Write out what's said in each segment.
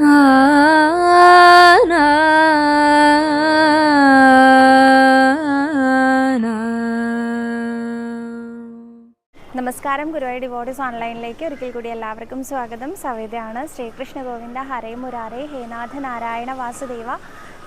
നമസ്കാരം. ഗുരുവായൂർ ഡിവോട്ടീസ് ഓൺലൈനിലേക്ക് ഒരിക്കൽ കൂടി എല്ലാവർക്കും സ്വാഗതം. സവേദയാണ് ശ്രീകൃഷ്ണ ഗോവിന്ദ ഹരേ മുരാരേ ഹേനാഥ നാരായണ വാസുദേവ.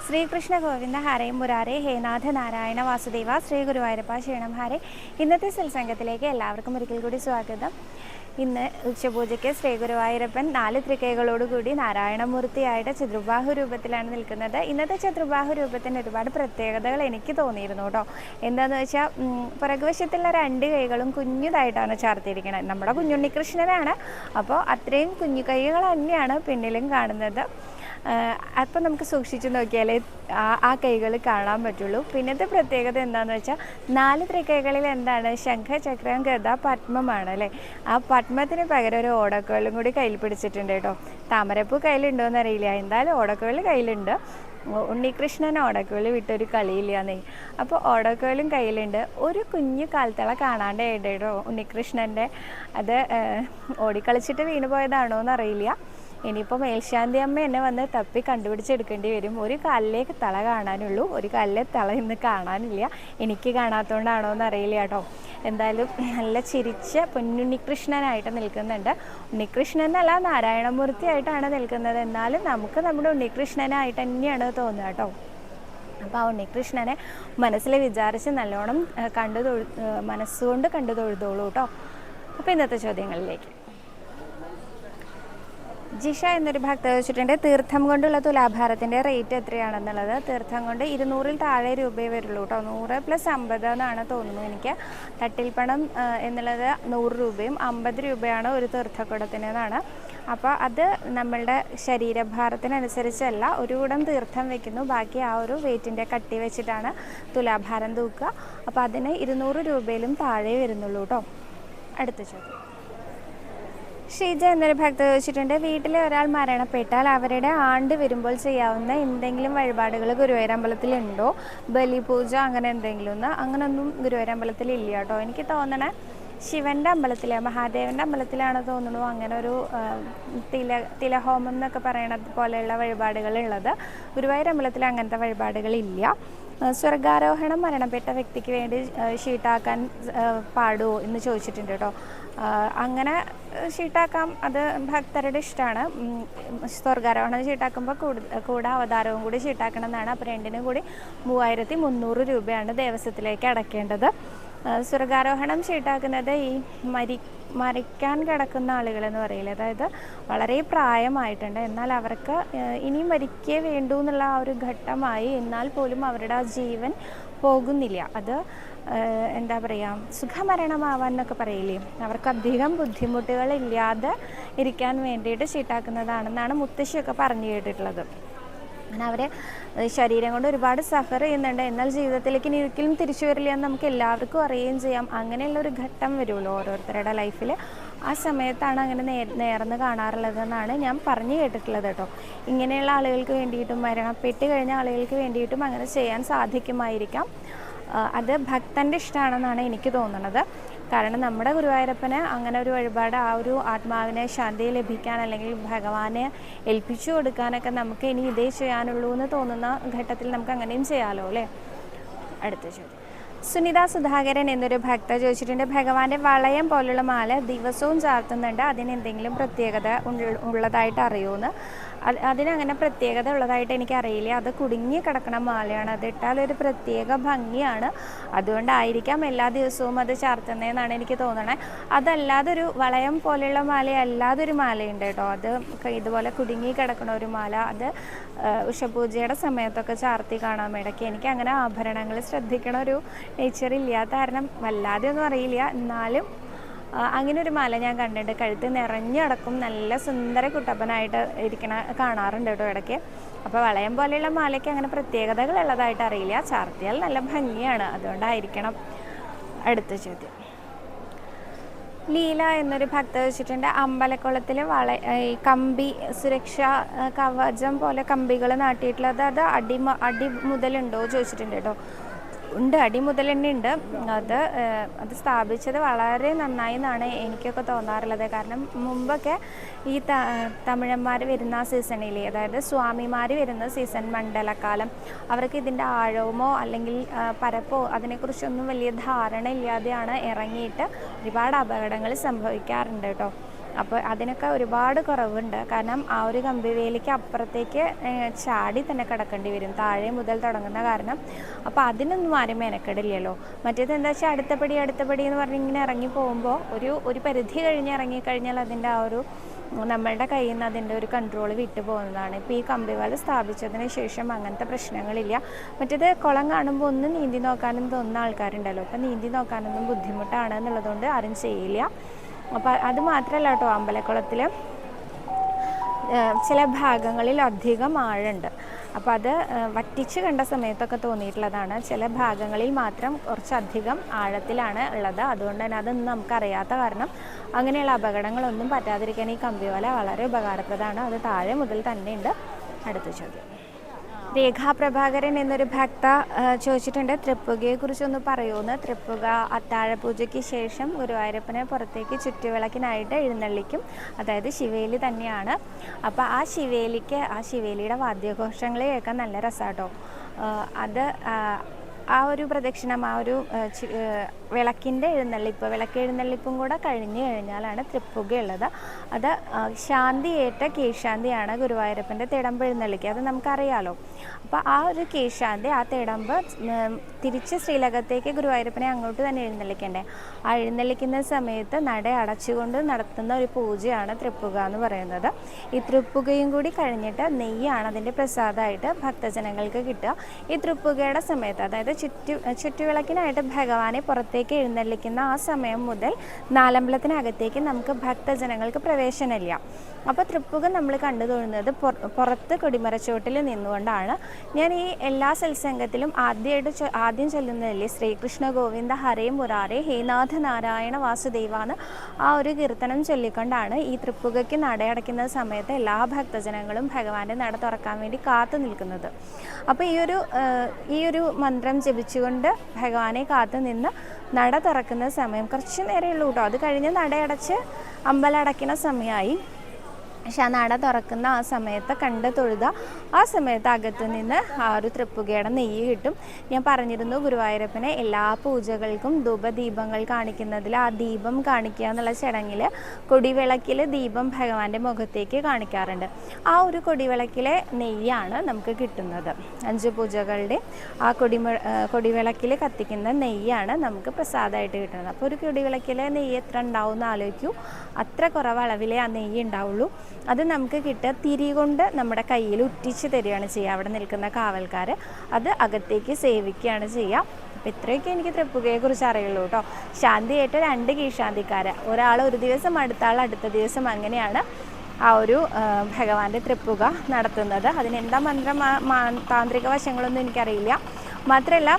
ശ്രീകൃഷ്ണ ഗോവിന്ദ ഹരേ മുരാരേ ഹേനാഥ നാരായണ വാസുദേവ. ശ്രീ ഗുരുവായൂരപ്പ ശരണം. ഹരേ. ഇന്നത്തെ സത്സംഗത്തിലേക്ക് എല്ലാവർക്കും ഒരിക്കൽ കൂടി സ്വാഗതം. ഇന്ന് ഉച്ചപൂജയ്ക്ക് ശ്രീ ഗുരുവായൂരപ്പൻ നാല് ത്രികൈകളോടുകൂടി നാരായണമൂർത്തിയായിട്ട് ചതുർബാഹു രൂപത്തിലാണ് നിൽക്കുന്നത്. ഇന്നത്തെ ചതുർബാഹു രൂപത്തിന് ഒരുപാട് പ്രത്യേകതകൾ എനിക്ക് തോന്നിയിരുന്നു കേട്ടോ. എന്താണെന്ന് വെച്ചാൽ പുറകുവശത്തുള്ള രണ്ട് കൈകളും കുഞ്ഞുതായിട്ടാണ് ചാർത്തിയിരിക്കുന്നത് നമ്മുടെ കുഞ്ഞുണ്ണികൃഷ്ണനാണ്. അപ്പോൾ അത്രയും കുഞ്ഞു കൈകൾ തന്നെയാണ് പിന്നിലും കാണുന്നത്. അപ്പം നമുക്ക് സൂക്ഷിച്ചു നോക്കിയാലേ ആ കൈകൾ കാണാൻ പറ്റുള്ളൂ. പിന്നത്തെ പ്രത്യേകത എന്താണെന്ന് വെച്ചാൽ നാല് ത്രികൈകളിൽ എന്താണ്? ശംഖ ചക്രം ഗത പത്മമാണ് അല്ലേ? ആ പത്മത്തിന് പകരം ഒരു ഓടക്കുകളും കൂടി കയ്യിൽ പിടിച്ചിട്ടുണ്ട് കേട്ടോ. താമരപ്പൂ കയ്യിലുണ്ടോ എന്നറിയില്ല എന്തായാലും ഓടക്കുകൾ കയ്യിലുണ്ട്. ഉണ്ണികൃഷ്ണൻ ഓടക്കോൽ വിട്ടൊരു കളിയില്ലാന്നേ. അപ്പോൾ ഓടക്കുകളും കയ്യിലുണ്ട്. ഒരു കുഞ്ഞു കാൽത്തള കാണാണ്ട് കേട്ടോ ഉണ്ണികൃഷ്ണന്റെ അത് ഓടിക്കളിച്ചിട്ട് വീണ് പോയതാണോ എന്നറിയില്ല ഇനിയിപ്പോൾ മേൽശാന്തി അമ്മ എന്നെ വന്ന് തപ്പി കണ്ടുപിടിച്ചെടുക്കേണ്ടി വരും. ഒരു കാലിലേക്ക് തല കാണാനുള്ളൂ. ഒരു കാലിലെ തല ഇന്ന് കാണാനില്ല. എനിക്ക് കാണാത്തതുകൊണ്ടാണോ എന്ന് അറിയില്ല കേട്ടോ. എന്തായാലും നല്ല ചിരിച്ച പൊന്നുണ്ണികൃഷ്ണനായിട്ട് നിൽക്കുന്നുണ്ട്. ഉണ്ണികൃഷ്ണൻ എന്നല്ല നാരായണമൂർത്തി ആയിട്ടാണ് നിൽക്കുന്നത്. എന്നാലും നമുക്ക് നമ്മുടെ ഉണ്ണികൃഷ്ണനായിട്ട് തന്നെയാണ് തോന്നുക കേട്ടോ. അപ്പോൾ ആ ഉണ്ണികൃഷ്ണനെ മനസ്സിൽ വിചാരിച്ച് നല്ലോണം കണ്ടു തൊഴു മനസ്സുകൊണ്ട് കണ്ടു തൊഴുതോളൂ കേട്ടോ. അപ്പോൾ ഇന്നത്തെ ചോദ്യങ്ങളിലേക്ക്. ജിഷ എന്നൊരു ഭക്ത ചോദിച്ചിട്ടുണ്ട് തീർത്ഥം കൊണ്ടുള്ള തുലാഭാരത്തിന്റെ റേറ്റ് എത്രയാണെന്നുള്ളത്. തീർത്ഥം കൊണ്ട് ഇരുന്നൂറിൽ താഴെ രൂപയെ വരുള്ളൂ കേട്ടോ നൂറ് പ്ലസ് അമ്പത് എന്നാണ് തോന്നുന്നു എനിക്ക്. തട്ടിൽ പണം എന്നുള്ളത് നൂറ് രൂപയും അമ്പത് രൂപയാണ് ഒരു തീർത്ഥക്കുടത്തിനെന്നാണ്. അപ്പോൾ അത് നമ്മളുടെ ശരീരഭാരത്തിനനുസരിച്ചല്ല ഒരു കൂടം തീർത്ഥം വെക്കുന്നു. ബാക്കി ആ ഒരു വെയിറ്റിന്റെ കട്ടി വെച്ചിട്ടാണ് തുലാഭാരം തൂക്കുക. അപ്പോൾ അതിന് ഇരുന്നൂറ് രൂപയിലും താഴെ വരുന്നുള്ളൂ കേട്ടോ അടുത്ത ചോദ്യം. ഷീജ എന്നൊരു ഭക്ത ചോദിച്ചിട്ടുണ്ട് വീട്ടിലെ ഒരാൾ മരണപ്പെട്ടാൽ അവരുടെ ആണ്ട് വരുമ്പോൾ ചെയ്യാവുന്ന എന്തെങ്കിലും വഴിപാടുകൾ ഗുരുവായൂർ അമ്പലത്തിൽ ഉണ്ടോ? ബലിപൂജ അങ്ങനെ എന്തെങ്കിലും ഒന്ന് അങ്ങനൊന്നും ഗുരുവായൂർ അമ്പലത്തിൽ ഇല്ല കേട്ടോ. എനിക്ക് തോന്നണേ ശിവന്റെ അമ്പലത്തിലെ മഹാദേവന്റെ അമ്പലത്തിലാണ് തോന്നുന്നു അങ്ങനെ ഒരു തില തിലഹോമം എന്നൊക്കെ പറയണത് പോലെയുള്ള വഴിപാടുകൾ ഉള്ളത്. ഗുരുവായൂർ അമ്പലത്തിൽ അങ്ങനത്തെ വഴിപാടുകളില്ല സ്വർഗാരോഹണം മരണപ്പെട്ട വ്യക്തിക്ക് വേണ്ടി ഷീട്ടാക്കാൻ പാടുമോ എന്ന് ചോദിച്ചിട്ടുണ്ട് കേട്ടോ. അങ്ങനെ ഷീട്ടാക്കാം അത് ഭക്തരുടെ ഇഷ്ടമാണ് സ്വർഗാരോഹണം ഷീട്ടാക്കുമ്പോൾ കൂടെ അവതാരവും കൂടി ഷീട്ടാക്കണം എന്നാണ് അപ്പോൾ രണ്ടിനും കൂടി മൂവായിരത്തി മുന്നൂറ് രൂപയാണ് ദേവസ്വത്തിലേക്ക് അടയ്ക്കേണ്ടത് സ്വർഗാരോഹണം ഷീട്ടാക്കുന്നത് ഈ മരി മരിക്കാൻ കിടക്കുന്ന ആളുകളെന്ന് പറയില്ല? അതായത് വളരെ പ്രായമായിട്ടുണ്ട്. എന്നാൽ അവർക്ക് ഇനിയും മരിക്കേ വേണ്ടു എന്നുള്ള ആ ഒരു ഘട്ടമായി എന്നാൽ പോലും അവരുടെ ആ ജീവൻ പോകുന്നില്ല. അത് എന്താ പറയുക സുഖമരണമാവാൻ എന്നൊക്കെ പറയില്ലേ? അവർക്ക് അധികം ബുദ്ധിമുട്ടുകളില്ലാതെ ഇരിക്കാൻ വേണ്ടിയിട്ട് ചീട്ടാക്കുന്നതാണെന്നാണ് മുത്തശ്ശിയൊക്കെ പറഞ്ഞു കേട്ടിട്ടുള്ളത്. അങ്ങനെ അവർ ശരീരം കൊണ്ട് ഒരുപാട് സഫർ ചെയ്യുന്നുണ്ട്. എന്നാൽ ജീവിതത്തിലേക്ക് ഇനി ഒരിക്കലും തിരിച്ചു വരില്ല എന്ന് നമുക്ക് എല്ലാവർക്കും അറിയുകയും ചെയ്യാം. അങ്ങനെയുള്ള ഒരു ഘട്ടം വരുമല്ലോ ഓരോരുത്തരുടെ ലൈഫിൽ ആ സമയത്താണ് അങ്ങനെ നേ നേർന്ന് കാണാറുള്ളതെന്നാണ് ഞാൻ പറഞ്ഞു കേട്ടിട്ടുള്ളത് കേട്ടോ. ഇങ്ങനെയുള്ള ആളുകൾക്ക് വേണ്ടിയിട്ടും മരണപ്പെട്ട് കഴിഞ്ഞ ആളുകൾക്ക് വേണ്ടിയിട്ടും അങ്ങനെ ചെയ്യാൻ സാധിക്കുമായിരിക്കാം. അത് ഭക്തന്റെ ഇഷ്ടമാണെന്നാണ് എനിക്ക് തോന്നുന്നത്. കാരണം നമ്മുടെ ഗുരുവായൂരപ്പന് അങ്ങനെ ഒരു വഴിപാട് ആ ഒരു ആത്മാവിനെ ശാന്തി ലഭിക്കാൻ അല്ലെങ്കിൽ ഭഗവാനെ ഏൽപ്പിച്ചു കൊടുക്കാനൊക്കെ നമുക്ക് ഇനി ഇതേ ചെയ്യാനുള്ളൂ എന്ന് തോന്നുന്ന ഘട്ടത്തിൽ നമുക്ക് അങ്ങനെയും ചെയ്യാമല്ലോ അല്ലേ? അടുത്ത ചോദ്യം. സുനിത സുധാകരൻ എന്നൊരു ഭക്ത ചോദിച്ചിട്ടുണ്ട് ഭഗവാന്റെ വളയം പോലുള്ള മാല ദിവസവും ചാർത്തുന്നുണ്ട്. അതിന് എന്തെങ്കിലും പ്രത്യേകത ഉള്ളതായിട്ട് അറിയുമെന്ന് അതിനങ്ങനെ പ്രത്യേകത ഉള്ളതായിട്ട് എനിക്കറിയില്ല അത് കുടുങ്ങി കിടക്കണ മാലയാണ്. അത് ഇട്ടാൽ ഒരു പ്രത്യേക ഭംഗിയാണ്. അതുകൊണ്ടായിരിക്കാം എല്ലാ ദിവസവും അത് ചാർത്തുന്നതെന്നാണ് എനിക്ക് തോന്നണേ. അതല്ലാതെ ഒരു വളയം പോലെയുള്ള മാല അല്ലാതൊരു മാലയുണ്ട് കേട്ടോ. അത് ഇതുപോലെ കുടുങ്ങി കിടക്കണ ഒരു മാല. അത് ഉഷപൂജയുടെ സമയത്തൊക്കെ ചാർത്തി കാണാൻ ഇടയ്ക്ക് എനിക്ക് അങ്ങനെ ആഭരണങ്ങൾ ശ്രദ്ധിക്കണ ഒരു നേച്ചർ കാരണം വല്ലാതെ ഒന്നും അറിയില്ല. എന്നാലും അങ്ങനെ ഒരു മല ഞാൻ കണ്ടിട്ട് കഴുത്ത് നിറഞ്ഞടക്കും. നല്ല സുന്ദര കുട്ടപ്പനായിട്ട് ഇരിക്കണ കാണാറുണ്ട് കേട്ടോ ഇടയ്ക്ക്. അപ്പോൾ വളയം പോലെയുള്ള മാലയ്ക്ക് അങ്ങനെ പ്രത്യേകതകൾ ഉള്ളതായിട്ട് അറിയില്ല. ചാർത്തിയാൽ നല്ല ഭംഗിയാണ്. അതുകൊണ്ടായിരിക്കണം അടുത്ത ചോദ്യം. ലീല എന്നൊരു ഭക്ത വെച്ചിട്ടുണ്ട്. അമ്പലക്കുളത്തിൽ വള ഈ കമ്പി സുരക്ഷാ കവചം പോലെ കമ്പികൾ നാട്ടിയിട്ടുള്ളത്. അത് അടി അടി മുതലുണ്ടോ ചോദിച്ചിട്ടുണ്ട് കേട്ടോ. ഉണ്ട് അടി മുതൽ തന്നെ ഉണ്ട് അത് അത് സ്ഥാപിച്ചത് വളരെ നന്നായി എന്നാണ് എനിക്കൊക്കെ തോന്നാറുള്ളത്. കാരണം മുമ്പൊക്കെ ഈ തമിഴന്മാർ വരുന്ന സീസണിൽ അതായത് സ്വാമിമാർ വരുന്ന സീസൺ മണ്ഡലക്കാലം അവർക്ക് ഇതിന്റെ ആഴവുമോ അല്ലെങ്കിൽ പരപ്പോ അതിനെക്കുറിച്ചൊന്നും വലിയ ധാരണ ഇല്ലാതെയാണ് ഇറങ്ങിയിട്ട് ഒരുപാട് അപകടങ്ങൾ സംഭവിക്കാറുണ്ട് കേട്ടോ. അപ്പോൾ അതിനൊക്കെ ഒരുപാട് കുറവുണ്ട്. കാരണം ആ ഒരു കമ്പിവേലിക്ക് അപ്പുറത്തേക്ക് ചാടി തന്നെ കിടക്കേണ്ടി വരും. താഴെ മുതൽ തുടങ്ങുന്ന കാരണം. അപ്പോൾ അതിനൊന്നും ആരും മെനക്കെടില്ലല്ലോ. മറ്റേത് എന്താ വെച്ചാൽ അടുത്ത പടി അടുത്ത പടി എന്ന് പറഞ്ഞ് ഇങ്ങനെ ഇറങ്ങി പോകുമ്പോൾ ഒരു ഒരു പരിധി കഴിഞ്ഞ് ഇറങ്ങിക്കഴിഞ്ഞാൽ അതിന്റെ ആ ഒരു നമ്മളുടെ കയ്യിൽ നിന്ന് അതിന്റെ ഒരു കൺട്രോൾ വിട്ടു പോകുന്നതാണ്. ഇപ്പോൾ ഈ കമ്പിവാല സ്ഥാപിച്ചതിന് ശേഷം അങ്ങനത്തെ പ്രശ്നങ്ങളില്ല. മറ്റേത് കുളം കാണുമ്പോൾ ഒന്ന് നീന്തി നോക്കാനും തോന്നുന്ന ആൾക്കാരുണ്ടല്ലോ. അപ്പോൾ നീന്തി നോക്കാനൊന്നും ബുദ്ധിമുട്ടാണ് എന്നുള്ളതുകൊണ്ട് ആരും ചെയ്യില്ല. അപ്പോൾ അത് മാത്രമല്ല കേട്ടോ അമ്പലക്കുളത്തിൽ ചില ഭാഗങ്ങളിൽ അധികം ആഴുണ്ട്. അപ്പോൾ അത് വറ്റിച്ചു കണ്ട സമയത്തൊക്കെ തോന്നിയിട്ടുള്ളതാണ്. ചില ഭാഗങ്ങളിൽ മാത്രം കുറച്ചധികം ആഴത്തിലാണ് ഉള്ളത്. അതുകൊണ്ട് തന്നെ അതൊന്നും നമുക്കറിയാത്ത കാരണം അങ്ങനെയുള്ള അപകടങ്ങളൊന്നും പറ്റാതിരിക്കാൻ ഈ കമ്പിവല വളരെ ഉപകാരപ്രദമാണ്. അത് താഴെ മുതൽ തന്നെ ഉണ്ട് അടുത്ത ചോദ്യം. രേഖാ പ്രഭാകരൻ എന്നൊരു ഭക്ത ചോദിച്ചിട്ടുണ്ട്. തൃപ്പുകയെക്കുറിച്ചൊന്ന് പറയുമെന്ന് തൃപ്പുക അത്താഴപൂജയ്ക്ക് ശേഷം ഗുരുവായൂരപ്പനെ പുറത്തേക്ക് ചുറ്റുവിളക്കിനായിട്ട് എഴുന്നള്ളിക്കും. അതായത് ശിവേലി തന്നെയാണ്. അപ്പോൾ ആ ശിവേലിക്ക് ആ ശിവേലിയുടെ വാദ്യഘോഷങ്ങൾ കേൾക്കാൻ നല്ല രസമാട്ടോ അത് ആ, ഒരു പ്രദക്ഷിണം ആ ഒരു വിളക്കിന്റെ എഴുന്നള്ളിപ്പ് വിളക്ക് എഴുന്നള്ളിപ്പും കൂടെ കഴിഞ്ഞു കഴിഞ്ഞാലാണ് തൃപ്പുകയുള്ളത്. അത് ശാന്തിയേറ്റ കീഴ്ശാന്തിയാണ് ഗുരുവായൂരപ്പന്റെ തിടമ്പ് എഴുന്നള്ളിക്കുക അത് നമുക്കറിയാലോ. അപ്പോൾ ആ ഒരു കീഴ്ശാന്തി ആ തിടമ്പ് തിരിച്ച് ശ്രീലകത്തേക്ക് ഗുരുവായൂരപ്പനെ അങ്ങോട്ട് തന്നെ എഴുന്നള്ളിക്കണ്ടേ. ആ എഴുന്നള്ളിക്കുന്ന സമയത്ത് നട അടച്ചുകൊണ്ട് നടത്തുന്ന ഒരു പൂജയാണ് തൃപ്പുക എന്ന് പറയുന്നത്. ഈ തൃപ്പുകയും കൂടി കഴിഞ്ഞിട്ട് നെയ്യാണ് അതിന്റെ പ്രസാദമായിട്ട് ഭക്തജനങ്ങൾക്ക് കിട്ടുക. ഈ തൃപ്പുകയുടെ സമയത്ത് അതായത് ചുറ്റു ചുറ്റുവിളക്കിനായിട്ട് ഭഗവാനെ പുറത്തേക്ക് എഴുന്നള്ളിക്കുന്ന ആ സമയം മുതൽ നാലമ്പലത്തിനകത്തേക്ക് നമുക്ക് ഭക്തജനങ്ങൾക്ക് പ്രവേശനമില്ല. അപ്പോൾ തൃപ്പുക നമ്മൾ കണ്ടു പുറ- പുറത്ത് കൊടിമരച്ചോട്ടിൽ നിന്നുകൊണ്ടാണ്. ഞാൻ ഈ എല്ലാ സത്സംഗത്തിലും ആദ്യമായിട്ട് ആദ്യം ചൊല്ലുന്നതല്ലേ? ശ്രീകൃഷ്ണ ഗോവിന്ദ ഹരേ മുരാരേ ഹേനാഥ നാരായണ വാസുദേവാന്ന് ആ ഒരു കീർത്തനം ചൊല്ലിക്കൊണ്ടാണ് ഈ തൃപ്പുകയ്ക്ക് നടയടയ്ക്കുന്ന സമയത്ത് എല്ലാ ഭക്തജനങ്ങളും ഭഗവാന്റെ നട തുറക്കാൻ വേണ്ടി കാത്തു നിൽക്കുന്നത്. അപ്പോൾ ഈ ഒരു ഈ ഒരു മന്ത്രം ജപിച്ചുകൊണ്ട് ഭഗവാനെ കാത്തു നിന്ന് നട തുറക്കുന്ന സമയം കുറച്ച് നേരമേ ഉള്ളൂ കേട്ടോ. അത് കഴിഞ്ഞ് നടയടച്ച് അമ്പലം അടയ്ക്കുന്ന സമയമായി. പക്ഷെ ആ നട തുറക്കുന്ന ആ സമയത്ത് കണ്ട് തൊഴുത ആ സമയത്ത് അകത്തു നിന്ന് ആ ഒരു തൃപ്പുകയുടെ നെയ്യ് കിട്ടും. ഞാൻ പറഞ്ഞിരുന്നു ഗുരുവായൂരപ്പനെ എല്ലാ പൂജകൾക്കും ധൂപദീപങ്ങൾ കാണിക്കുന്നതിൽ ആ ദീപം കാണിക്കുക എന്നുള്ള ചടങ്ങിൽ കൊടിവിളക്കിൽ ദീപം ഭഗവാന്റെ മുഖത്തേക്ക് കാണിക്കാറുണ്ട്. ആ ഒരു കൊടിവിളക്കിലെ നെയ്യാണ് നമുക്ക് കിട്ടുന്നത്. അഞ്ച് പൂജകളുടെ ആ കൊടിമ കൊടിവിളക്കിൽ കത്തിക്കുന്ന നെയ്യാണ് നമുക്ക് പ്രസാദമായിട്ട് കിട്ടുന്നത്. അപ്പോൾ ഒരു കൊടിവിളക്കിലെ നെയ്യ് എത്ര ഉണ്ടാവും എന്ന് ആലോചിക്കൂ. അത്ര കുറവ് അളവിലേ ആ നെയ്യ് ഉണ്ടാവുള്ളൂ. അത് നമുക്ക് കിട്ടുക തിരി കൊണ്ട് നമ്മുടെ കയ്യിൽ ഉറ്റിച്ച് തരികയാണ് ചെയ്യുക. അവിടെ നിൽക്കുന്ന കാവൽക്കാർ അത് അകത്തേക്ക് സേവിക്കുകയാണ് ചെയ്യുക. അപ്പോൾ ഇത്രയൊക്കെ എനിക്ക് തൃപ്പുകയെക്കുറിച്ച് അറിയുള്ളൂ കേട്ടോ. ശാന്തിയായിട്ട് രണ്ട് കീഴ്ശാന്തിക്കാർ ഒരാൾ ഒരു ദിവസം അടുത്ത ആൾ അടുത്ത ദിവസം അങ്ങനെയാണ് ആ ഒരു ഭഗവാന്റെ തൃപ്പുക നടത്തുന്നത്. അതിനെന്താ മന്ത്രം താന്ത്രിക വശങ്ങളൊന്നും എനിക്കറിയില്ല. മാത്രമല്ല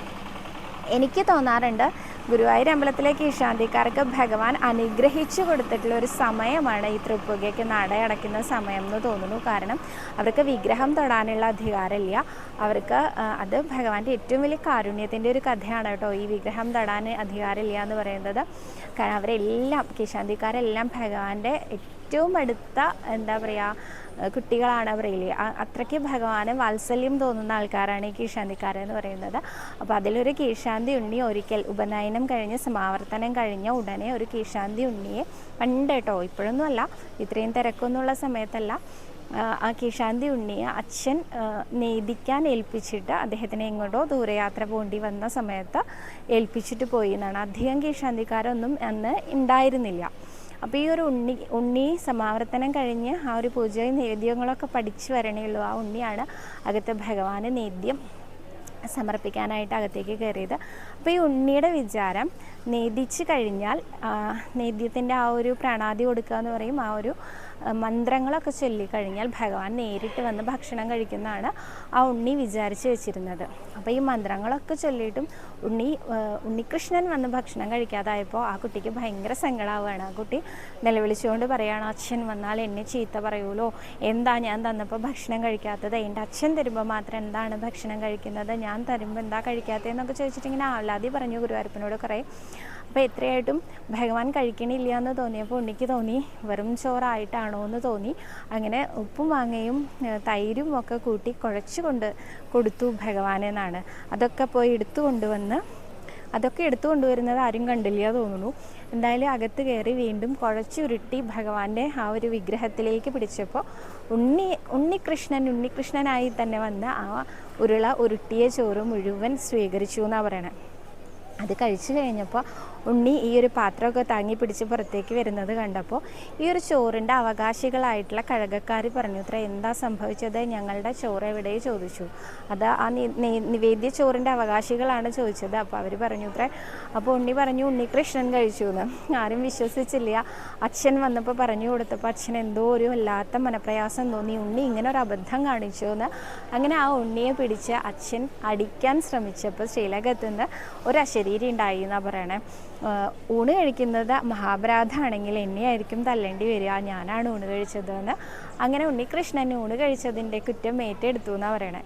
എനിക്ക് തോന്നാറുണ്ട് ഗുരുവായൂർ അമ്പലത്തിലെ കീഴ്ശാന്തിക്കാർക്ക് ഭഗവാൻ അനുഗ്രഹിച്ചു കൊടുത്തിട്ടുള്ള ഒരു സമയമാണ് ഈ തൃപ്പുകയ്ക്ക് നടയടയ്ക്കുന്ന സമയം എന്ന് തോന്നുന്നു. കാരണം അവർക്ക് വിഗ്രഹം തൊടാനുള്ള അധികാരമില്ല. അവർക്ക് അത് ഭഗവാന്റെ ഏറ്റവും വലിയ കാരുണ്യത്തിന്റെ ഒരു കഥയാണ് കേട്ടോ ഈ വിഗ്രഹം തൊടാൻ അധികാരമില്ല എന്ന് പറയുന്നത്. കാരണം അവരെല്ലാം കീഴ്ശാന്തിക്കാരെല്ലാം ഭഗവാന്റെ ഏറ്റവും അടുത്ത എന്താ പറയുക കുട്ടികളാണ് പറയില്ലേ അ- അത്രയ്ക്ക് ഭഗവാന് വാത്സല്യം തോന്നുന്ന ആൾക്കാരാണ് ഈ കീഴ്ശാന്തിക്കാർ എന്ന് പറയുന്നത്. അപ്പോൾ അതിലൊരു കീഴ്ശാന്തി ഉണ്ണി ഒരിക്കൽ ഉപനയനം കഴിഞ്ഞ് സമാവർത്തനം കഴിഞ്ഞ ഉടനെ ഒരു കീഴ്ശാന്തി ഉണ്ണിയെ പണ്ട് കേട്ടോ ഇപ്പോഴൊന്നും അല്ല ഇത്രയും തിരക്കൊന്നുള്ള സമയത്തല്ല ആ, കീഷാന്തി ഉണ്ണിയെ അച്ഛൻ നെയ്തിക്കാൻ ഏൽപ്പിച്ചിട്ട് അദ്ദേഹത്തിനെ എങ്ങോട്ടോ ദൂരയാത്ര പോണ്ടി വന്ന സമയത്ത് ഏൽപ്പിച്ചിട്ട് പോയി എന്നാണ്. അധികം കീഴ്ശാന്തിക്കാരൊന്നും അന്ന് ഉണ്ടായിരുന്നില്ല. അപ്പോൾ ഈ ഒരു ഉണ്ണി ഉണ്ണി സമാവർത്തനം കഴിഞ്ഞ് ആ ഒരു പൂജയും നേദ്യങ്ങളൊക്കെ പഠിച്ചു വരണേ ഉള്ളൂ. ആ ഉണ്ണിയാണ് അകത്ത് ഭഗവാന് നേദ്യം സമർപ്പിക്കാനായിട്ട് അകത്തേക്ക് കയറിയത്. അപ്പോൾ ഈ ഉണ്ണിയുടെ വിചാരം നേദിച്ച് കഴിഞ്ഞാൽ നേദ്യത്തിന്റെ ആ ഒരു പ്രണാദി കൊടുക്കുക എന്ന് പറയും. ആ ഒരു മന്ത്രങ്ങളൊക്കെ ചൊല്ലിക്കഴിഞ്ഞാൽ ഭഗവാൻ നേരിട്ട് വന്ന് ഭക്ഷണം കഴിക്കുന്നതാണ് ആ ഉണ്ണി വിചാരിച്ച് വെച്ചിരുന്നത്. അപ്പോൾ ഈ മന്ത്രങ്ങളൊക്കെ ചൊല്ലിയിട്ടും ഉണ്ണി ഉണ്ണികൃഷ്ണൻ വന്ന് ഭക്ഷണം കഴിക്കാതായപ്പോൾ ആ കുട്ടിക്ക് ഭയങ്കര സങ്കടമാവുകയാണ് ആ കുട്ടി നിലവിളിച്ചുകൊണ്ട് പറയുകയാണ് അച്ഛൻ വന്നാൽ എന്നെ ചീത്ത പറയുമല്ലോ എന്താ ഞാൻ തന്നപ്പോൾ ഭക്ഷണം കഴിക്കാത്തത്? എന്റെ അച്ഛൻ തരുമ്പോൾ മാത്രം എന്താണ് ഭക്ഷണം കഴിക്കുന്നത്? ഞാൻ തരുമ്പോൾ എന്താ കഴിക്കാത്തതെന്നൊക്കെ ചോദിച്ചിട്ട് ഇങ്ങനെ ആഹ്ലാദി പറഞ്ഞു ഗുരുവായൂരപ്പനോട് കുറേ. അപ്പോൾ എത്രയായിട്ടും ഭഗവാൻ കഴിക്കണില്ല എന്ന് തോന്നിയപ്പോൾ ഉണ്ണിക്ക് തോന്നി വെറും ചോറായിട്ടാണോ എന്ന് തോന്നി. അങ്ങനെ ഉപ്പും മാങ്ങയും തൈരും ഒക്കെ കൂട്ടി കുഴച്ചുകൊണ്ട് കൊടുത്തു ഭഗവാനെന്നാണ് അതൊക്കെ പോയി എടുത്തു കൊണ്ടുവന്ന് അതൊക്കെ എടുത്തു കൊണ്ടുവരുന്നത് ആരും കണ്ടില്ല തോന്നുന്നു. എന്തായാലും അകത്ത് കയറി വീണ്ടും കുഴച്ചുരുട്ടി ഭഗവാന്റെ ആ ഒരു വിഗ്രഹത്തിലേക്ക് പിടിച്ചപ്പോൾ ഉണ്ണി ഉണ്ണികൃഷ്ണൻ ഉണ്ണികൃഷ്ണനായി തന്നെ വന്ന് ആ ഉരുള ഉരുട്ടിയ ചോറ് മുഴുവൻ സ്വീകരിച്ചു എന്നാണ് പറയണത് അത് കഴിച്ചു കഴിഞ്ഞപ്പോൾ ഉണ്ണി ഈ ഒരു പാത്രമൊക്കെ താങ്ങി പിടിച്ച് പുറത്തേക്ക് വരുന്നത് കണ്ടപ്പോൾ ഈ ഒരു ചോറിന്റെ അവകാശികളായിട്ടുള്ള കഴകക്കാർ പറഞ്ഞു ഇത്ര എന്താ സംഭവിച്ചത്? ഞങ്ങളുടെ ചോറ് എവിടെ ചോദിച്ചു. അത് ആ നിവേദ്യ ചോറിന്റെ അവകാശികളാണ് ചോദിച്ചത്. അപ്പോൾ അവർ പറഞ്ഞു ഇത്ര അപ്പോൾ ഉണ്ണി പറഞ്ഞു ഉണ്ണി കൃഷ്ണൻ കഴിച്ചു എന്ന്. ആരും വിശ്വസിച്ചില്ല. അച്ഛൻ വന്നപ്പോൾ പറഞ്ഞു കൊടുത്തപ്പോൾ അച്ഛൻ എന്തോ ഒരു വല്ലാത്ത മനപ്രയാസം തോന്നി. ഉണ്ണി ഇങ്ങനെ ഒരു അബദ്ധം കാണിച്ചു എന്ന്. അങ്ങനെ ആ ഉണ്ണിയെ പിടിച്ച് അച്ഛൻ അടിക്കാൻ ശ്രമിച്ചപ്പോൾ ശ്രീലകത്തുനിന്ന് ഒരു അശരീരി ഉണ്ടായി എന്നാണ് പറയണേ. ഊണ് കഴിക്കുന്നത് മഹാപരാധാണെങ്കിൽ എന്നെയായിരിക്കും തല്ലേണ്ടി വരിക. ഞാനാണ് ഊണ് കഴിച്ചതെന്ന്. അങ്ങനെ ഉണ്ണികൃഷ്ണൻ ഊണ് കഴിച്ചതിന്റെ കുറ്റം ഏറ്റെടുത്തു എന്നാണ് പറയണേ.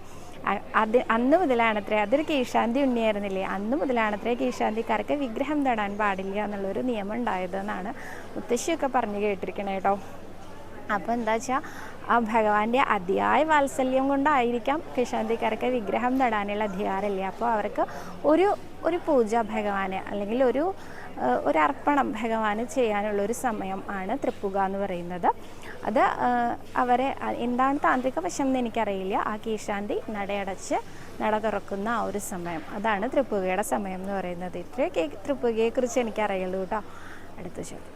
അത് അന്ന് മുതലാണത്രേ അതൊരു കീഴ്ശാന്തി ഉണ്ണിയായിരുന്നില്ലേ? അന്ന് മുതലാണത്രേ കീഴ്ശാന്തിക്കാർക്ക് വിഗ്രഹം തൊടാൻ പാടില്ല എന്നുള്ളൊരു നിയമം ഉണ്ടായതെന്നാണ് മുത്തശ്ശിയൊക്കെ പറഞ്ഞു കേട്ടിരിക്കണേ കേട്ടോ. അപ്പോൾ എന്താ വെച്ചാൽ ആ ഭഗവാന്റെ അതിയായ വാത്സല്യം കൊണ്ടായിരിക്കാം കിഷാന്തിക്കാരൊക്കെ വിഗ്രഹം തൊടാനുള്ള അധികാരമില്ല? അപ്പോൾ അവർക്ക് ഒരു ഒരു പൂജ ഭഗവാന് അല്ലെങ്കിൽ ഒരു ഒരു അർപ്പണം ഭഗവാന് ചെയ്യാനുള്ള ഒരു സമയം ആണ് തൃപ്പുക എന്ന് പറയുന്നത്. അത് അവരെ എന്താണ് താന്ത്രിക വശം എന്ന് എനിക്കറിയില്ല. ആ കീശാന്തി നടയടച്ച് നട തുറക്കുന്ന ആ ഒരു സമയം. അതാണ് തൃപ്പുകയുടെ സമയം എന്ന് പറയുന്നത്. ഇത്രയൊക്കെ തൃപ്പുകയെക്കുറിച്ച് എനിക്കറിയുള്ളൂ കേട്ടോ. അടുത്ത ചോദ്യം.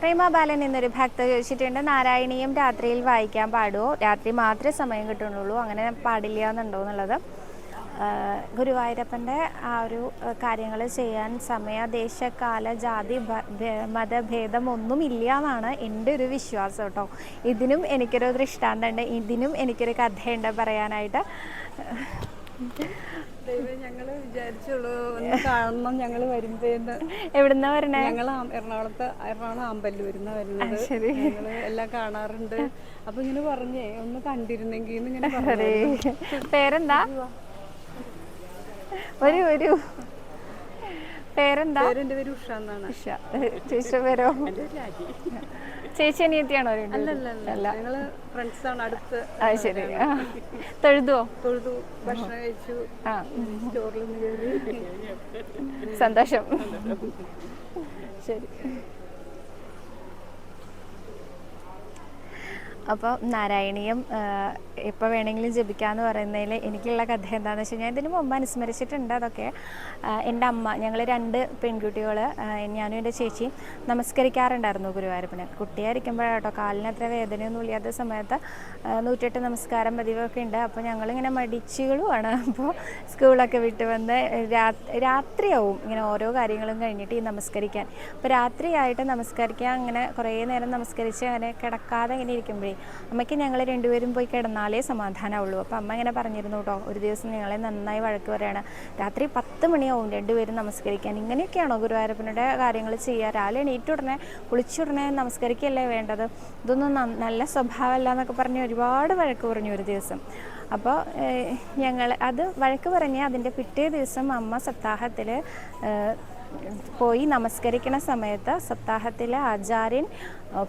പ്രേമ ബാലൻ എന്നൊരു ഭക്ത ചോദിച്ചിട്ടുണ്ട് നാരായണീയം രാത്രിയിൽ വായിക്കാൻ പാടുമോ രാത്രി മാത്രമേ സമയം കിട്ടുന്നുള്ളൂ. അങ്ങനെ പാടില്ല എന്നുണ്ടോ എന്നുള്ളത്. ഗുരുവായൂരപ്പന്റെ ആ ഒരു കാര്യങ്ങൾ ചെയ്യാൻ സമയ ദേശകാല ജാതി ഭ- ഭേ- മതഭേദം ഒന്നും ഇല്ല എന്നാണ് എന്റെ ഒരു വിശ്വാസം കേട്ടോ. ഇതിനും എനിക്കൊരു ദൃഷ്ടാന്തമുണ്ട്. ഇതിനും എനിക്കൊരു കഥയുണ്ട് പറയാനായിട്ട്. ഞങ്ങൾ വിചാരിച്ചുള്ളൂ കാണണം ഞങ്ങൾ വരുമ്പേന്ന്. എവിടുന്ന വരണേ? ഞങ്ങൾ എറണാകുളത്ത് എറണാകുളം ആമ്പല്ലൂരിന്ന വരുന്നത്. ഞങ്ങൾ എല്ലാം കാണാറുണ്ട്. അപ്പൊ ഇങ്ങനെ പറഞ്ഞേ ഒന്ന് കണ്ടിരുന്നെങ്കിൽ. പേരെന്താ? ഒരു വരൂ പേരെന്താ? പേരെന്റെ പേര് ഉഷ എന്നാണ്. ഉഷ. ചേച്ചിയുടെ പേരോ? ചേച്ചി അനിയത്തിയാണോ അല്ല. ഞങ്ങൾ ഫ്രണ്ട്സ് ആണ് അടുത്ത്. ആ ശരി. തൊഴുതുവോ തൊഴുതു? ഭക്ഷണം കഴിച്ചു. ആ. സ്റ്റോറിൽ സന്തോഷം. ശരി. അപ്പോൾ നാരായണീയം എപ്പോൾ വേണമെങ്കിലും ജപിക്കാമെന്ന് പറയുന്നതിൽ എനിക്കുള്ള കഥ എന്താണെന്ന് വെച്ച് കഴിഞ്ഞാൽ ഇതിന് മുമ്പ് അനുസ്മരിച്ചിട്ടുണ്ട് അതൊക്കെ. എന്റെ അമ്മ ഞങ്ങൾ രണ്ട് പെൺകുട്ടികൾ ഞാനും എന്റെ ചേച്ചി നമസ്കരിക്കാറുണ്ടായിരുന്നു ഗുരുവായൂരപ്പന്. കുട്ടിയായിരിക്കുമ്പോഴാട്ടോ കാലിന് അത്ര വേദനയൊന്നും ഇല്ലാത്ത സമയത്ത് നൂറ്റെട്ട് നമസ്കാരം പതിവൊക്കെ ഉണ്ട്. അപ്പോൾ ഞങ്ങളിങ്ങനെ മടിച്ചുകളുമാണ് അപ്പോൾ സ്കൂളൊക്കെ വിട്ട് വന്ന് രാത്രിയാവും ഇങ്ങനെ ഓരോ കാര്യങ്ങളും കഴിഞ്ഞിട്ട് ഈ നമസ്കരിക്കാൻ. അപ്പോൾ രാത്രിയായിട്ട് നമസ്കരിക്കാൻ അങ്ങനെ കുറേ നേരം നമസ്കരിച്ച് അങ്ങനെ കിടക്കാതെ ഇങ്ങനെ ഇരിക്കുമ്പോഴേ അമ്മയ്ക്ക് ഞങ്ങൾ രണ്ടുപേരും പോയി കിടന്നാലേ സമാധാനമുള്ളൂ അപ്പോൾ അമ്മ ഇങ്ങനെ പറഞ്ഞിരുന്നു കേട്ടോ ഒരു ദിവസം ഞങ്ങളെ നന്നായി വഴക്ക് പറയാണ്. രാത്രി പത്ത് മണിയാവും രണ്ടുപേരും നമസ്കരിക്കാൻ. ഇങ്ങനെയൊക്കെയാണോ ഗുരുവായൂരപ്പനുടെ കാര്യങ്ങൾ ചെയ്യുക? രാവിലെ എണീറ്റ് ഉടനെ കുളിച്ചുടനെ നമസ്കരിക്കുകയല്ലേ വേണ്ടത്? ഇതൊന്നും നല്ല സ്വഭാവമല്ല എന്നൊക്കെ പറഞ്ഞ് ഒരുപാട് വഴക്ക് പറഞ്ഞു ഒരു ദിവസം. അപ്പോൾ ഞങ്ങൾ അത് വഴക്ക് പറഞ്ഞ് അതിന്റെ പിറ്റേ ദിവസം അമ്മ സപ്താഹത്തിൽ പോയി നമസ്കരിക്കണ സമയത്ത് സപ്താഹത്തിലെ ആചാര്യൻ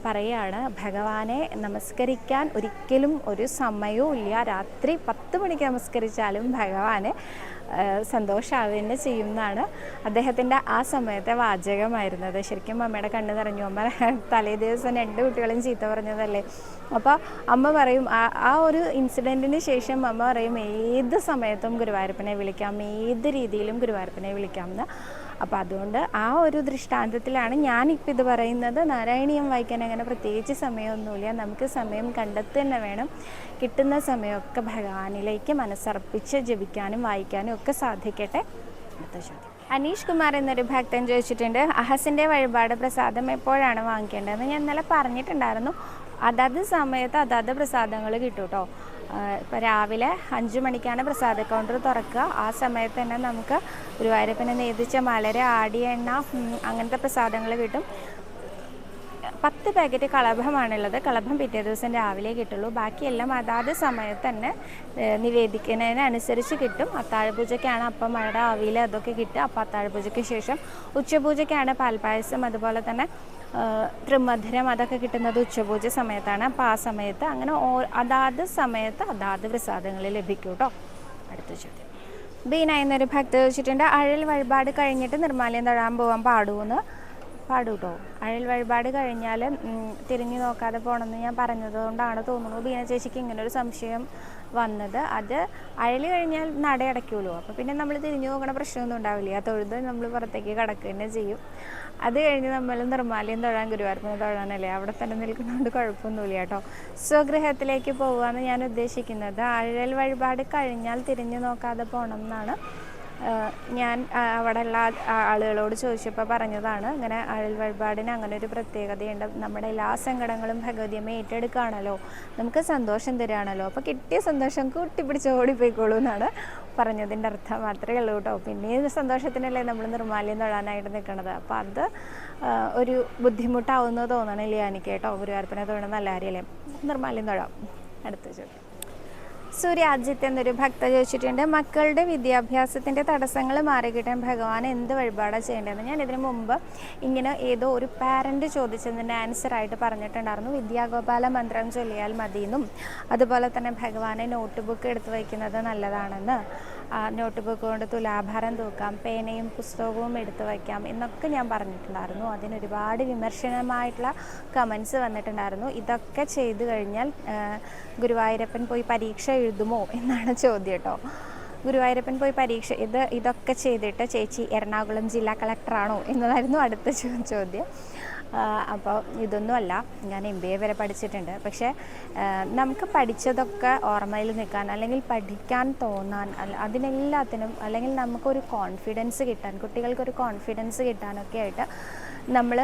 പറയാണ് ഭഗവാനെ നമസ്കരിക്കാൻ ഒരിക്കലും ഒരു സമയവും ഇല്ല. രാത്രി പത്ത് മണിക്ക് നമസ്കരിച്ചാലും ഭഗവാന് ഏഹ്, സന്തോഷാവുക തന്നെ ചെയ്യുമെന്നാണ് അദ്ദേഹത്തിന്റെ ആ സമയത്തെ വാചകമായിരുന്നത്. ശരിക്കും അമ്മയുടെ കണ്ണ് നിറഞ്ഞു. അമ്മ തലേ ദിവസം രണ്ട് കുട്ടികളും ചീത്ത പറഞ്ഞതല്ലേ? അപ്പോൾ അമ്മ പറയും ആ ഒരു ഇൻസിഡന്റിന് ശേഷം അമ്മ പറയും ഏത് സമയത്തും ഗുരുവായൂരപ്പനെ വിളിക്കാം. ഏത് രീതിയിലും ഗുരുവായൂരപ്പനെ വിളിക്കാം. എന്ന് അപ്പോൾ അതുകൊണ്ട് ആ ഒരു ദൃഷ്ടാന്തത്തിലാണ് ഞാനിപ്പോൾ ഇത് പറയുന്നത്. നാരായണീയം വായിക്കാൻ അങ്ങനെ പ്രത്യേകിച്ച് സമയമൊന്നുമില്ല. നമുക്ക് സമയം കണ്ടെത്തുക തന്നെ വേണം. കിട്ടുന്ന സമയമൊക്കെ ഭഗവാനിലേക്ക് മനസ്സർപ്പിച്ച് ജപിക്കാനും വായിക്കാനും ഒക്കെ സാധിക്കട്ടെ? അടുത്ത ചോദ്യം. അനീഷ് കുമാർ എന്നൊരു ഭക്തൻ ചോദിച്ചിട്ടുണ്ട് അഹസിന്റെ വഴിപാട് പ്രസാദം എപ്പോഴാണ് വാങ്ങിക്കേണ്ടതെന്ന്? ഞാൻ ഇന്നലെ പറഞ്ഞിട്ടുണ്ടായിരുന്നു. അതാത് സമയത്ത് അതാത് പ്രസാദങ്ങൾ കിട്ടും കേട്ടോ ഇപ്പം രാവിലെ അഞ്ച് മണിക്കാണ് പ്രസാദ കൗണ്ടർ തുറക്കുക. ആ സമയത്ത് തന്നെ നമുക്ക് ഗുരുവായൂരപ്പനെ നേതിച്ച മലര ആടിയ എണ്ണ അങ്ങനത്തെ പ്രസാദങ്ങൾ കിട്ടും. പത്ത് പാക്കറ്റ് കളഭമാണുള്ളത് കളഭം പിറ്റേ ദിവസം രാവിലെ കിട്ടുള്ളൂ. ബാക്കിയെല്ലാം അതാത് സമയത്ത് തന്നെ നിവേദിക്കുന്നതിനനുസരിച്ച് കിട്ടും. അത്താഴപൂജയ്ക്കാണ് അപ്പം മഴയുടെ ആവിയിൽ അതൊക്കെ കിട്ടുക. അപ്പം അത്താഴപൂജയ്ക്ക് ശേഷം ഉച്ചപൂജയ്ക്കാണ് പാൽപ്പായസം. അതുപോലെ തന്നെ തൃമധുരം അതൊക്കെ കിട്ടുന്നത് ഉച്ചപൂജ സമയത്താണ്. അപ്പോൾ ആ സമയത്ത് അങ്ങനെ ഓ അതാത് സമയത്ത് അതാത് പ്രസാദങ്ങൾ ലഭിക്കും കേട്ടോ അടുത്ത ചോദ്യം. ബീന എന്നൊരു ഭക്ത ചോദിച്ചിട്ടുണ്ട് അഴൽ വഴിപാട് കഴിഞ്ഞിട്ട് നിർമ്മാല്യം തൊഴാൻ പോകാൻ പാടുമെന്ന് പാടും കേട്ടോ അഴൽ വഴിപാട് കഴിഞ്ഞാൽ തിരിഞ്ഞു നോക്കാതെ പോകണമെന്ന് ഞാൻ പറഞ്ഞത് കൊണ്ടാണ് തോന്നുന്നു. ബീന ചേച്ചിക്ക് ഇങ്ങനൊരു സംശയം വന്നത്. അത് അയൽ കഴിഞ്ഞാൽ നട അടയ്ക്കുമല്ലോ അപ്പോൾ പിന്നെ നമ്മൾ തിരിഞ്ഞു നോക്കണ പ്രശ്നമൊന്നും ഉണ്ടാവില്ല. ആ തൊഴുത് നമ്മൾ പുറത്തേക്ക് കിടക്കുക തന്നെ ചെയ്യും. അത് കഴിഞ്ഞ് നമ്മൾ നിർമ്മാലയം തൊഴാൻ ഗുരുവായൂർപ്പിന് തൊഴാനല്ലേ? അവിടെ തന്നെ നിൽക്കുന്നതുകൊണ്ട് കുഴപ്പമൊന്നുമില്ല കേട്ടോ. സ്വഗൃഹത്തിലേക്ക് പോകാമെന്ന് ഞാൻ ഉദ്ദേശിക്കുന്നത്. അഴൽ വഴിപാട് കഴിഞ്ഞാൽ തിരിഞ്ഞു നോക്കാതെ പോകണം എന്നാണ് ഞാൻ അവിടെ അവിടെയുള്ള ആളുകളോട് ചോദിച്ചപ്പോൾ പറഞ്ഞതാണ് അങ്ങനെ അഴൽ വഴിപാടിന് അങ്ങനെ ഒരു പ്രത്യേകതയുണ്ട്. നമ്മുടെ എല്ലാ സങ്കടങ്ങളും ഭഗവതിയമ്മ ഏറ്റെടുക്കുകയാണല്ലോ. നമുക്ക് സന്തോഷം തരികയാണല്ലോ. അപ്പോൾ കിട്ടിയ സന്തോഷം കൂട്ടിപ്പിടിച്ച് ഓടിപ്പോയിക്കോളൂ എന്നാണ് പറഞ്ഞതിന്റെ അർത്ഥം. മാത്രമേ ഉള്ളൂ കേട്ടോ. പിന്നെ ഈ സന്തോഷത്തിനല്ലേ നമ്മൾ നിർമാല്യം തൊഴാനായിട്ട് നിൽക്കണത്. അപ്പോൾ അത് ഒരു ബുദ്ധിമുട്ടാവുമെന്ന് തോന്നണില്ല എനിക്ക് കേട്ടോ. ഗുരുവായൂരപ്പനെ തൊഴണം നല്ല കാര്യമല്ലേ. നിർമ്മാല്യം തൊഴാം. അടുത്ത ചോദ്യം. സൂര്യാജിത്ത് എന്നൊരു ഭക്ത ചോദിച്ചിട്ടുണ്ട് മക്കളുടെ വിദ്യാഭ്യാസത്തിന്റെ തടസ്സങ്ങൾ മാറിക്കിട്ടാൻ ഭഗവാൻ എന്ത് വഴിപാടാണ് ചെയ്യേണ്ടതെന്ന്? ഞാൻ ഇതിനു മുമ്പ് ഇങ്ങനെ ഏതോ ഒരു പാരന്റ് ചോദിച്ചതിന്റെ ആൻസറായിട്ട് പറഞ്ഞിട്ടുണ്ടായിരുന്നു. വിദ്യാഗോപാല മന്ത്രം ചൊല്ലിയാൽ മതിയെന്നും അതുപോലെ തന്നെ ഭഗവാനെ നോട്ട് ബുക്ക് എടുത്ത് വയ്ക്കുന്നത് നല്ലതാണെന്ന്. നോട്ട് ബുക്ക് കൊണ്ട് തുലാഭാരം തൂക്കാം പേനയും പുസ്തകവും എടുത്തു വയ്ക്കാം എന്നൊക്കെ ഞാൻ പറഞ്ഞിട്ടുണ്ടായിരുന്നു. അതിന് ഒരുപാട് വിമർശനമായിട്ടുള്ള കമൻസ് വന്നിട്ടുണ്ടായിരുന്നു. ഇതൊക്കെ ചെയ്തു കഴിഞ്ഞാൽ ഗുരുവായൂരപ്പൻ പോയി പരീക്ഷ എഴുതുമോ എന്നാണ് ചോദ്യം കേട്ടോ ഗുരുവായൂരപ്പൻ പോയി പരീക്ഷ ഇത് ഇതൊക്കെ ചെയ്തിട്ട് ചേച്ചി എറണാകുളം ജില്ലാ കളക്ടറാണോ എന്നതായിരുന്നു അടുത്ത ചോദ്യം. അപ്പോൾ ഇതൊന്നുമല്ല. ഞാൻ എം ബി എ വരെ പഠിച്ചിട്ടുണ്ട്. പക്ഷേ നമുക്ക് പഠിച്ചതൊക്കെ ഓർമ്മയിൽ നിൽക്കാൻ അല്ലെങ്കിൽ പഠിക്കാൻ തോന്നാൻ അതിനെല്ലാത്തിനും അല്ലെങ്കിൽ നമുക്കൊരു കോൺഫിഡൻസ് കിട്ടാൻ കുട്ടികൾക്കൊരു കോൺഫിഡൻസ് കിട്ടാനൊക്കെ ആയിട്ട് നമ്മൾ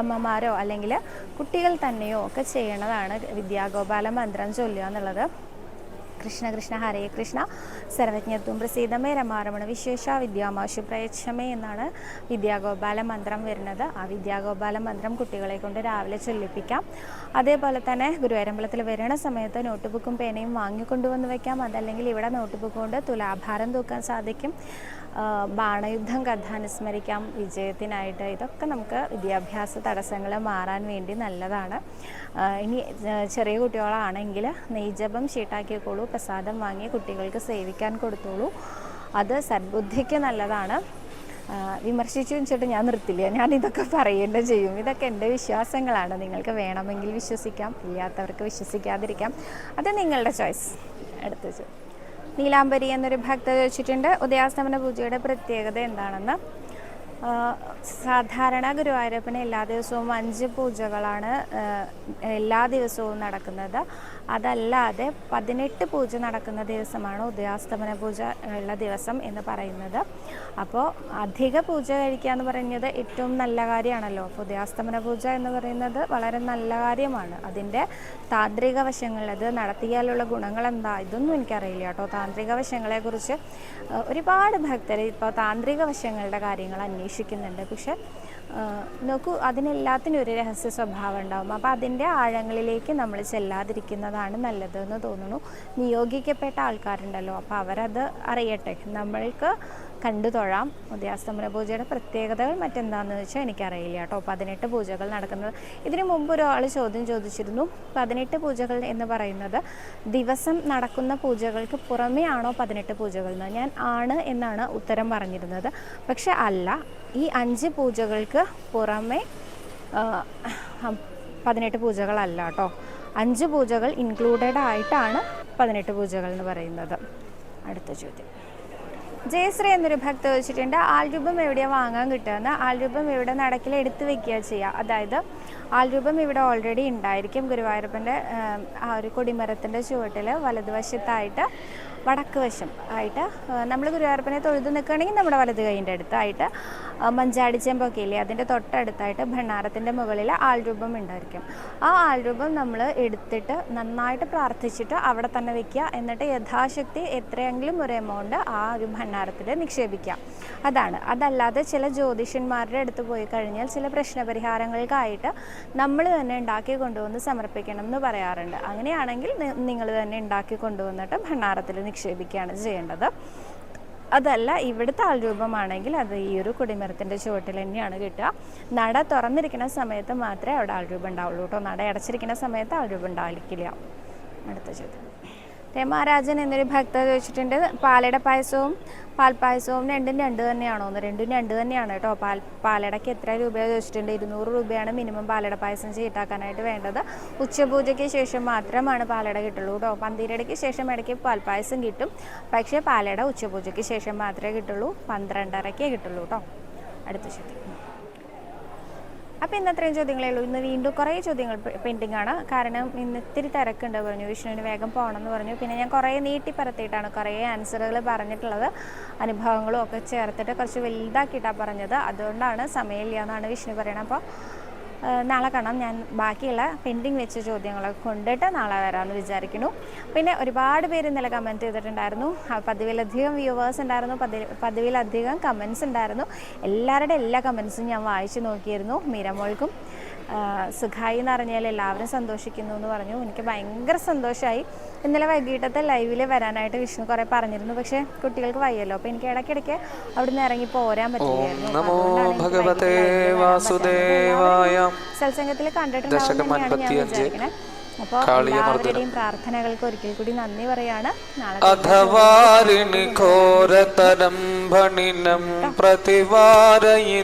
അമ്മമാരോ അല്ലെങ്കിൽ കുട്ടികൾ തന്നെയോ ഒക്കെ ചെയ്യണതാണ് വിദ്യാഗോപാല മന്ത്രം ചൊല്ലുക എന്നുള്ളത്. കൃഷ്ണ കൃഷ്ണ ഹരേ കൃഷ്ണ. സർവജ്ഞത്വം പ്രസീതമേ. രമാരമണ വിശേഷ. വിദ്യാമാശു പ്രയച്ഛമേ എന്നാണ് വിദ്യാഗോപാല മന്ത്രം വരുന്നത്. ആ വിദ്യാഗോപാല മന്ത്രം കുട്ടികളെ കൊണ്ട് രാവിലെ ചൊല്ലിപ്പിക്കാം. അതേപോലെ തന്നെ ഗുരുവായൂരമ്പലത്തിൽ വരുന്ന സമയത്ത് നോട്ട് ബുക്കും പേനയും വാങ്ങിക്കൊണ്ടുവന്ന് വയ്ക്കാം അതല്ലെങ്കിൽ ഇവിടെ നോട്ട് ബുക്ക് കൊണ്ട് തുലാഭാരം തൂക്കാൻ സാധിക്കും. ബാണയുദ്ധം കഥ അനുസ്മരിക്കാം വിജയത്തിനായിട്ട്. ഇതൊക്കെ നമുക്ക് വിദ്യാഭ്യാസ തടസ്സങ്ങൾ മാറാൻ വേണ്ടി നല്ലതാണ്. ഇനി ചെറിയ കുട്ടികളാണെങ്കിൽ നെയ്ജപം ഷീട്ടാക്കിക്കോളൂ പ്രസാദം വാങ്ങി കുട്ടികൾക്ക് സേവിക്കാൻ കൊടുത്തോളൂ. അത് സദ്ബുദ്ധിക്ക് നല്ലതാണ്. വിമർശിച്ചു വെച്ചിട്ട് ഞാൻ നിർത്തില്ല. ഞാൻ ഇതൊക്കെ പറയേണ്ട ചെയ്യും. ഇതൊക്കെ എന്റെ വിശ്വാസങ്ങളാണ്. നിങ്ങൾക്ക് വേണമെങ്കിൽ വിശ്വസിക്കാം ഇല്ലാത്തവർക്ക് വിശ്വസിക്കാതിരിക്കാം. അത് നിങ്ങളുടെ ചോയ്സ്. അടുത്ത ചോദ്യം നീലാംബരി എന്നൊരു ഭക്ത ചോദിച്ചിട്ടുണ്ട് ഉദയാസ്തമന പൂജയുടെ പ്രത്യേകത എന്താണെന്ന്. സാധാരണ ഗുരുവായൂരപ്പന് എല്ലാ ദിവസവും അഞ്ച് പൂജകളാണ് എല്ലാ ദിവസവും നടക്കുന്നത്. അതല്ലാതെ പതിനെട്ട് പൂജ നടക്കുന്ന ദിവസമാണ് ഉദയാസ്തമന പൂജ ഉള്ള ദിവസം എന്ന് പറയുന്നത്. അപ്പോൾ അധിക പൂജ കഴിക്കുക എന്ന് പറയുന്നത് ഏറ്റവും നല്ല കാര്യമാണല്ലോ. അപ്പോൾ ഉദയാസ്തമന പൂജ എന്ന് പറയുന്നത് വളരെ നല്ല കാര്യമാണ്. അതിന്റെ താന്ത്രിക വശങ്ങൾ അത് നടത്തിയാലുള്ള ഗുണങ്ങൾ എന്താ? ഇതൊന്നും എനിക്കറിയില്ല കേട്ടോ. താന്ത്രിക വശങ്ങളെക്കുറിച്ച് ഒരുപാട് ഭക്തർ ഇപ്പോൾ താന്ത്രിക വശങ്ങളുടെ കാര്യങ്ങൾ അന്വേഷിക്കുന്നുണ്ട്. പക്ഷെ നോക്കൂ അതിനെല്ലാത്തിനും ഒരു രഹസ്യ സ്വഭാവം ഉണ്ടാവും. അപ്പോൾ അതിന്റെ ആഴങ്ങളിലേക്ക് നമ്മൾ ചെല്ലാതിരിക്കുന്നതാണ് നല്ലതെന്ന് തോന്നുന്നു. നിയോഗിക്കപ്പെട്ട ആൾക്കാരുണ്ടല്ലോ അപ്പോൾ അവരത് അറിയട്ടെ. നമ്മൾക്ക് കണ്ടു തൊഴാം. ഉദയാസ്തമന പൂജയുടെ പ്രത്യേകതകൾ മറ്റെന്താണെന്ന് വെച്ചാൽ എനിക്കറിയില്ല കേട്ടോ. പതിനെട്ട് പൂജകൾ നടക്കുന്നത്. ഇതിനു മുമ്പ് ഒരാൾ ചോദ്യം ചോദിച്ചിരുന്നു. പതിനെട്ട് പൂജകൾ എന്ന് പറയുന്നത് ദിവസം നടക്കുന്ന പൂജകൾക്ക് പുറമേ ആണോ പതിനെട്ട് പൂജകൾ എന്ന്? ഞാൻ ആണ് എന്നാണ് ഉത്തരം പറഞ്ഞിരുന്നത്. പക്ഷെ അല്ല ഈ അഞ്ച് പൂജകൾക്ക് പുറമേ പതിനെട്ട് പൂജകളല്ല കേട്ടോ. അഞ്ച് പൂജകൾ ഇൻക്ലൂഡഡ് ആയിട്ടാണ് പതിനെട്ട് പൂജകൾ എന്ന് പറയുന്നത്. അടുത്ത ചോദ്യം. ജയശ്രീ എന്നൊരു ഭക്ത വെച്ചിട്ടുണ്ട് ആൽരൂപം എവിടെയാണ് വാങ്ങാൻ കിട്ടുകയെന്ന് ആൽരൂപം ഇവിടെ നടക്കിൽ എടുത്തു വെക്കുക ചെയ്യുക. അതായത് ആൽരൂപം ഇവിടെ ഓൾറെഡി ഉണ്ടായിരിക്കും. ഗുരുവായൂരപ്പന്റെ ആ ഒരു കൊടിമരത്തിന്റെ ചുവട്ടിൽ വലതുവശത്തായിട്ട് വടക്ക് വശം ആയിട്ട് നമ്മൾ ഗുരുവായൂരപ്പനെ തൊഴുത് നിൽക്കുകയാണെങ്കിൽ നമ്മുടെ വലത് കൈയിന്റെ അടുത്തായിട്ട് മഞ്ചാടി ചെമ്പൊക്കെ ഇല്ലേ അതിന്റെ തൊട്ടടുത്തായിട്ട് ഭണ്ണാരത്തിന്റെ മുകളിൽ ആൾരൂപം ഉണ്ടായിരിക്കും. ആ ആൾരൂപം നമ്മൾ എടുത്തിട്ട് നന്നായിട്ട് പ്രാർത്ഥിച്ചിട്ട് അവിടെ തന്നെ വെക്കുക. എന്നിട്ട് യഥാശക്തി എത്രയെങ്കിലും ഒരു എമൗണ്ട് ആ ഒരു ഭണ്ണാരത്തിൽ നിക്ഷേപിക്കുക. അതാണ്. അതല്ലാതെ ചില ജ്യോതിഷന്മാരുടെ അടുത്ത് പോയി കഴിഞ്ഞാൽ ചില പ്രശ്നപരിഹാരങ്ങൾക്കായിട്ട് നമ്മൾ തന്നെ ഉണ്ടാക്കി കൊണ്ടുവന്ന് സമർപ്പിക്കണം എന്ന് പറയാറുണ്ട്. അങ്ങനെയാണെങ്കിൽ നിങ്ങൾ തന്നെ ഉണ്ടാക്കി കൊണ്ടുവന്നിട്ട് ഭണ്ണാരത്തിൽ നിക്ഷേപിക്കുകയാണ് ചെയ്യേണ്ടത്. അതല്ല ഇവിടുത്തെ ആൾരൂപമാണെങ്കിൽ അത് ഈ ഒരു കുടിമരത്തിന്റെ ചുവട്ടിൽ തന്നെയാണ് കിട്ടുക. നട തുറന്നിരിക്കുന്ന സമയത്ത് മാത്രമേ അവിടെ ആൾരൂപം ഉണ്ടാവുള്ളൂ കേട്ടോ. നട അടച്ചിരിക്കുന്ന സമയത്ത് ആൾരൂപം ഉണ്ടാവില്ല. അടുത്ത ചോദ്യം. രമാരാജൻ എന്നൊരു ഭക്ത ചോദിച്ചിട്ടുണ്ട് പാലട പായസവും പാൽപ്പായസവും രണ്ടും രണ്ട് തന്നെയാണോ എന്ന്. രണ്ടും രണ്ട് തന്നെയാണ് കേട്ടോ. പാൽ പാലടയ്ക്ക് എത്ര രൂപ ചോദിച്ചിട്ടുണ്ട്. ഇരുന്നൂറ് രൂപയാണ് മിനിമം പാലട പായസം ചെയ്താക്കാനായിട്ട് വേണ്ടത്. ഉച്ചപൂജയ്ക്ക് ശേഷം മാത്രമാണ് പാലട കിട്ടുള്ളൂ കേട്ടോ. പന്തിരടയ്ക്ക് ശേഷം ഇടയ്ക്ക് പാൽപ്പായസം കിട്ടും. പക്ഷേ പാലട ഉച്ചപൂജയ്ക്ക് ശേഷം മാത്രമേ കിട്ടുള്ളൂ. പന്ത്രണ്ടരയ്ക്കേ കിട്ടുള്ളൂ കേട്ടോ. അടുത്ത ചോദ്യം അപ്പോൾ ഇന്ന് അത്രയും ചോദ്യങ്ങളേ ഉള്ളൂ. ഇന്ന് വീണ്ടും കുറേ ചോദ്യങ്ങൾ പെൻഡിങ് ആണ്. കാരണം ഇന്ന് ഇത്തിരി തിരക്കുണ്ട് പറഞ്ഞു. വിഷ്ണുവിന് വേഗം പോകണം എന്ന് പറഞ്ഞു. പിന്നെ ഞാൻ കുറേ നീട്ടി പരത്തിയിട്ടാണ് കുറേ ആൻസറുകൾ പറഞ്ഞിട്ടുള്ളത്. അനുഭവങ്ങളും ഒക്കെ ചേർത്തിട്ട് കുറച്ച് വലുതാക്കിയിട്ടാണ് പറഞ്ഞത്. അതുകൊണ്ടാണ് സമയമില്ല എന്നാണ് വിഷ്ണു പറയുന്നത് അപ്പോൾ നാളെ കാണാം. ഞാൻ ബാക്കിയുള്ള പെൻഡിങ് വെച്ച ചോദ്യങ്ങളൊക്കെ കൊണ്ടിട്ട് നാളെ വരാമെന്ന് വിചാരിക്കുന്നു. പിന്നെ ഒരുപാട് പേര് ഇന്നലെ കമന്റ് ചെയ്തിട്ടുണ്ടായിരുന്നു. പതിവിലധികം വ്യൂവേഴ്സ് ഉണ്ടായിരുന്നു. പതി പതിവിലധികം കമൻസ് ഉണ്ടായിരുന്നു. എല്ലാവരുടെ എല്ലാ കമൻസും ഞാൻ വായിച്ചു നോക്കിയിരുന്നു. മീരമോൾക്കും സുഖായി എന്ന് പറഞ്ഞാൽ എല്ലാവരും സന്തോഷിക്കുന്നു എന്ന് പറഞ്ഞു. എനിക്ക് ഭയങ്കര സന്തോഷമായി ഇന്നലെ വൈകിട്ടത്തെ ലൈവിൽ വരാനായിട്ട് വിഷ്ണു കുറേ പറഞ്ഞിരുന്നു. പക്ഷേ കുട്ടികൾക്ക് വയ്യല്ലോ. അപ്പോൾ എനിക്ക് ഇടയ്ക്കിടയ്ക്ക് അവിടുന്ന് ഇറങ്ങി പോരാൻ പറ്റില്ലായിരുന്നു. സത്സംഗത്തിൽ കണ്ടിട്ടുണ്ടാവും അപ്പോൾ എല്ലാവരുടെയും പ്രാർത്ഥനകൾക്ക് ഒരിക്കൽ കൂടി നന്ദി പറയാണ്. അഥവാരിണി ഘോരതരം ഭണിനം പ്രതിവാരയി